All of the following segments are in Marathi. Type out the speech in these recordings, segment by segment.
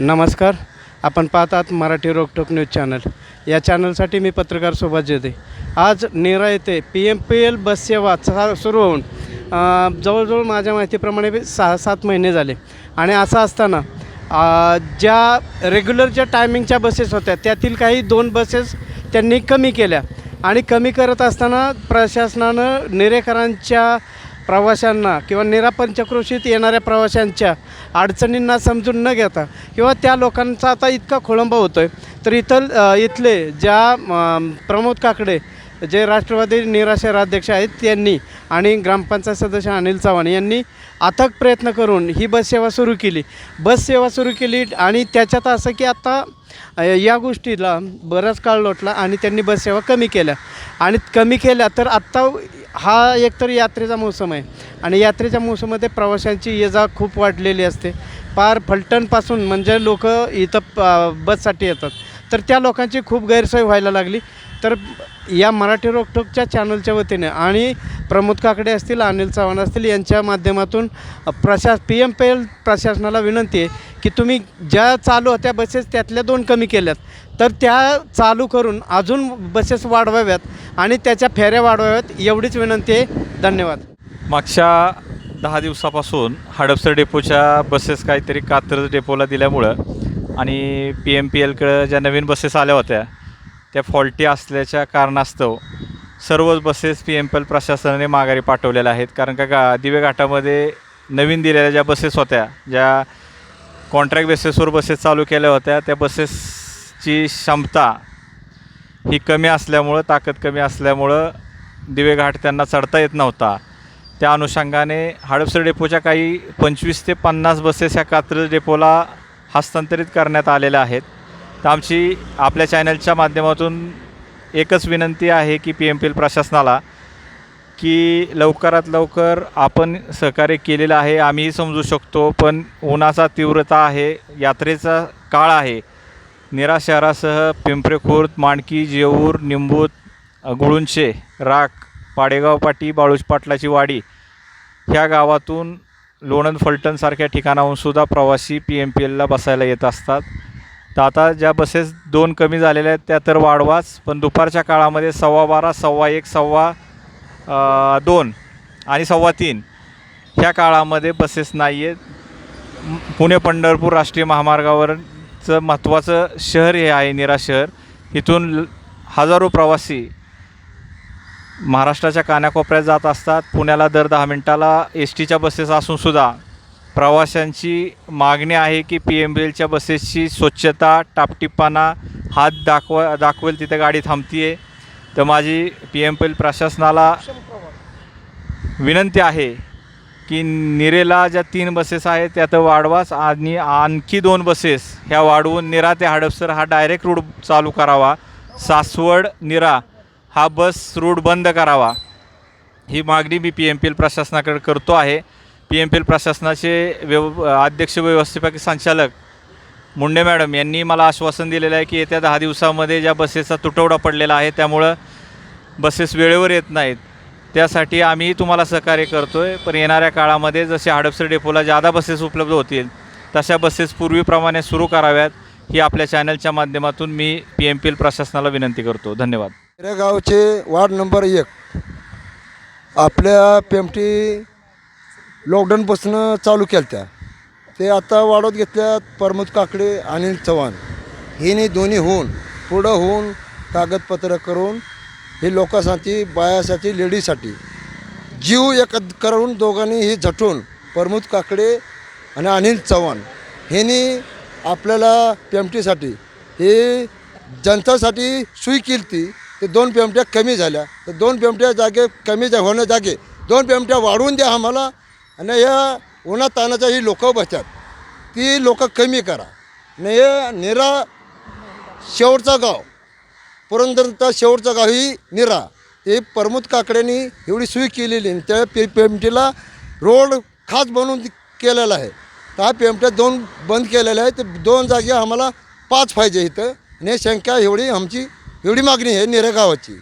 नमस्कार. आपण पाहतात मराठी रोकटोक न्यूज चॅनल या चॅनलसाठी मी पत्रकार सुभाष जेदे आज नेरा येथे P M P L bus सेवा सुरू होऊन जवळजवळ माझ्या माहितीप्रमाणे बी सहा सात महिने झाले. आणि असं असताना ज्या रेग्युलर ज्या टायमिंगच्या बसेस होत्या त्यातील काही दोन बसेस त्यांनी कमी केल्या. आणि कमी करत असताना प्रशासनानं नेरेकरांच्या प्रवाशांना किंवा निरापंचक्रोशीत येणाऱ्या प्रवाशांच्या अडचणींना समजून न घेता किंवा त्या लोकांचा आता इतका खोळंबा होतो आहे तर इथं इथले ज्या प्रमोद काकडे जे राष्ट्रवादी निराशराध्यक्ष आहेत त्यांनी आणि ग्रामपंचायत सदस्य अनिल चव्हाण यांनी अथक प्रयत्न करून ही बससेवा सुरू केली. बससेवा सुरू केली आणि त्याच्यात असं की आता या गोष्टीला बराच काळ लोटला आणि त्यांनी बससेवा कमी केल्या. आणि कमी केल्या तर आत्ता हा एकतर यात्रेचा मोसम आहे. आणि यात्रेच्या मोसममध्ये प्रवाशांची ये जा खूप वाढलेली असते. पार फलटणपासून म्हणजे लोक इथं बससाठी येतात. तर त्या लोकांची खूप गैरसोय व्हायला लागली. तर या मराठी रोकटोकच्या चॅनलच्या वतीने आणि प्रमोद काकडे असतील अनिल चव्हाण असतील यांच्या माध्यमातून प्रशास पी एम पी एल प्रशासनाला विनंती आहे की तुम्ही ज्या चालू होत्या बसेस त्यातल्या दोन कमी केल्यात. तर त्या चालू करून अजून बसेस वाढवाव्यात आणि त्याच्या फेऱ्या वाढवाव्यात एवढीच विनंती आहे. धन्यवाद. मागच्या दहा दिवसापासून हडपसर डेपोच्या बसेस काहीतरी कात्रज डेपोला दिल्यामुळं आणि पी एम पी एलकडं ज्या नवीन बसेस आल्या होत्या त्या फॉल्टी असल्याच्या कारणास्तव सर्वच buses P M P L प्रशासनाने माघारी पाठवलेल्या आहेत. कारण का गा दिवे घाटामध्ये नवीन दिलेल्या ज्या बसेस होत्या ज्या कॉन्ट्रॅक्ट बेसेसवर बसेस चालू केल्या होत्या त्या बसेस बसेसची क्षमता ही कमी असल्यामुळं ताकद कमी असल्यामुळं दिवेघाट त्यांना चढता येत नव्हता. त्या अनुषंगाने हडपसर डेपोच्या काही पंचवीस ते पन्नास बसेस ह्या कात्रज डेपोला हस्तांतरित करण्यात आलेल्या आहेत. तर आमची आपल्या चॅनलच्या माध्यमातून एकच विनंती आहे की पी एम पी एल प्रशासनाला की लवकरात लवकर आपण सहकार्य केलेलं आहे आम्हीही समजू शकतो पण उन्हाचा तीव्रता आहे यात्रेचा काळ आहे. निरा शहरासह पिंपरी खुर्द माणकी जेऊर निंबूत गुळुंचे राख पाडेगाव पाटी बाळूजपाटलाची वाडी ह्या गावातून लोणंद फलटणसारख्या ठिकाणाहून सुद्धा प्रवासी पी एम पी एलला बसायला येत असतात. तर आता ज्या बसेस दोन कमी झालेल्या आहेत त्या तर वाढवाच पण दुपारच्या काळामध्ये सव्वा बारा सव्वा एक सव्वा दोन आणि सव्वा तीन ह्या काळामध्ये बसेस नाही आहेत पुणे पंढरपूर राष्ट्रीय महामार्गावर चं महत्त्वाचं शहर हे आहे निरा शहर. इथून ल- हजारो प्रवासी महाराष्ट्राच्या कानाकोपऱ्यात जात असतात. पुण्याला दर दहा मिनटाला एस टीच्या बसेस असूनसुद्धा प्रवाशांची मागणी आहे की पी एम बी एलच्या बसेसची स्वच्छता टापटिप्पाना हात दाखवा दाखवेल तिथे गाडी थांबती आहे तर माझी पी एम पी एल प्रशासनाला विनंती आहे की निरेला ज्या तीन बसेस आहेत त्या तर वाढवाच आणि आणखी दोन बसेस ह्या वाढवून निरा ते हडपसर हा डायरेक्ट रूट चालू करावा. सासवड निरा हा बस रूट बंद करावा. ही मागणी मी पी एम पी एल प्रशासनाकडे करतो आहे. पी एम पी एल प्रशासनाचे व्यव अध्यक्ष व्यवस्थापक संचालक मुंडे मॅडम यांनी मला आश्वासन दिलेलं आहे की येत्या दहा दिवसामध्ये ज्या बसेसचा तुटवडा पडलेला आहे त्यामुळं बसेस वेळेवर येत नाहीत. त्यासाठी आम्ही तुम्हाला सहकार्य करतो आहे पण येणाऱ्या काळामध्ये जसे हडपसर डेपोला जादा बसेस उपलब्ध होतील तशा बसेस पूर्वीप्रमाणे सुरू कराव्यात ही आपल्या चॅनलच्या माध्यमातून मी पी एम पी एल प्रशासनाला विनंती करतो. धन्यवाद. गावचे वार्ड नंबर एक. आपल्या पेमटी लॉकडाऊनपासून चालू केल्या त्या ते आता वाढवत घेतल्यात प्रमोद काकडे अनिल चव्हाण. हिने दोन्ही होऊन पुढं होऊन कागदपत्र करून हे लोकांसाठी बायासाठी लेडीजसाठी. जीव एक करून दोघांनी हे झटून प्रमोद काकडे आणि अनिल चव्हाण ह्यांनी आपल्याला पेमटीसाठी हे जनतासाठी सुई केली ती ते दोन पेमट्या कमी झाल्या. तर दोन पेमट्या जागे कमी जा होण्या जागे दोन पेमट्या वाढवून द्या आम्हाला आणि या उन्हा तानाच्या ही लोकं बसतात. ती लोकं कमी करा. आणि हे निरा शेवटचा गाव. पुरंदरचा शेवटचा गावही निरा. ते प्रमोद काकड्यांनी एवढी सोय केलेली आहे. त्या पे पेमटीला रोड खास बनवून केलेला आहे. त्या पेमट्या दोन बंद केलेल्या आहे तर दोन जागी आम्हाला पाच पाहिजे इथं. आणि संख्या एवढी आमची एवढी मागणी आहे निरा गावाची.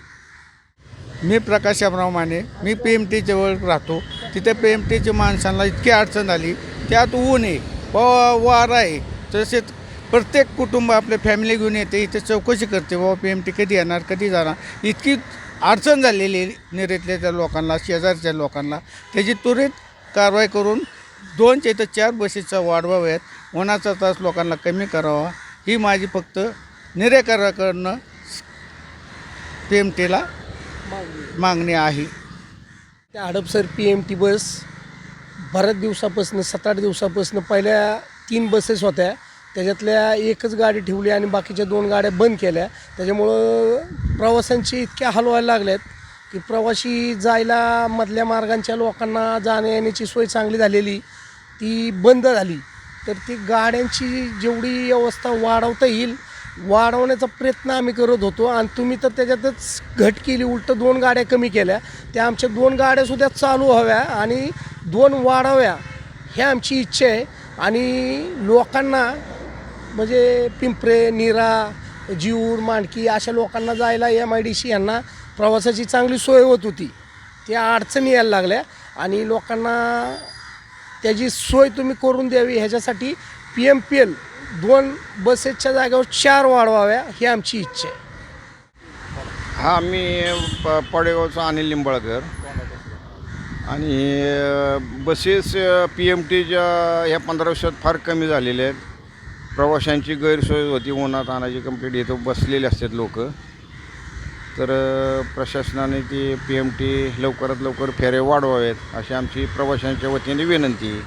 मी प्रकाश शामराव माने. मी पी एम टीजवळ राहतो. तिथे पी एम टीच्या माणसांना इतकी अडचण आली. त्यात ऊन आहे. व वारा आहे. तसेच प्रत्येक कुटुंब आपल्या फॅमिली घेऊन येते इथे चौकशी करते बाबा पी एम टी कधी येणार कधी जाणार? इतकी अडचण झालेली आहे निरेतल्या त्या लोकांना शेजारच्या लोकांना. त्याची त्वरित कारवाई करून दोनच्या इथं चार बसेसचा वाढवाव्यात उन्हाचा तास लोकांना कमी करावा. ही माझी फक्त निरेकराकडनं पी एम टीला मागणी आहे. त्या Hadapsar P M T bus बऱ्याच दिवसापासून सात आठ दिवसापासून पहिल्या तीन बसेस होत्या. त्याच्यातल्या एकच गाडी ठेवली आणि बाकीच्या दोन गाड्या बंद केल्या. त्याच्यामुळं प्रवाशांचे इतक्या हाल व्हायला लागल्यात की प्रवासी जायला मधल्या मार्गांच्या लोकांना जाण्या येण्याची सोय चांगली झालेली ती बंद झाली. तर ती गाड्यांची जेवढी अवस्था वाढवता येईल वाढवण्याचा प्रयत्न आम्ही करत होतो. आणि तुम्ही तर त्याच्यातच घट केली उलट दोन गाड्या कमी केल्या. त्या आमच्या दोन गाड्यासुद्धा चालू हव्या आणि दोन वाढाव्या हे आमची इच्छा आहे. आणि लोकांना म्हणजे पिंपरे नीरा जीऊर मांडकी अशा लोकांना जायला एम आय डी सी यांना प्रवासाची चांगली सोय होत होती. त्या अडचणी यायला लागल्या आणि लोकांना त्याची सोय तुम्ही करून द्यावी ह्याच्यासाठी पी एम पी एल दोन बसेसच्या जागेवर चार वाढवाव्या ही आमची इच्छा आहे. हा मी प पडेगावचा अनिल लिंबाळकर आणि बसेस पी एम टीच्या ह्या पंधरा वर्षात फार कमी झालेल्या आहेत. प्रवाशांची गैरसोय होती उन्हात आणायची कंप्लीट इथं बसलेले असतात लोक. तर प्रशासनाने ती पी एम टी लवकरात लवकर फेरे वाढवावेत अशी आमची प्रवाशांच्या वतीने विनंती आहे.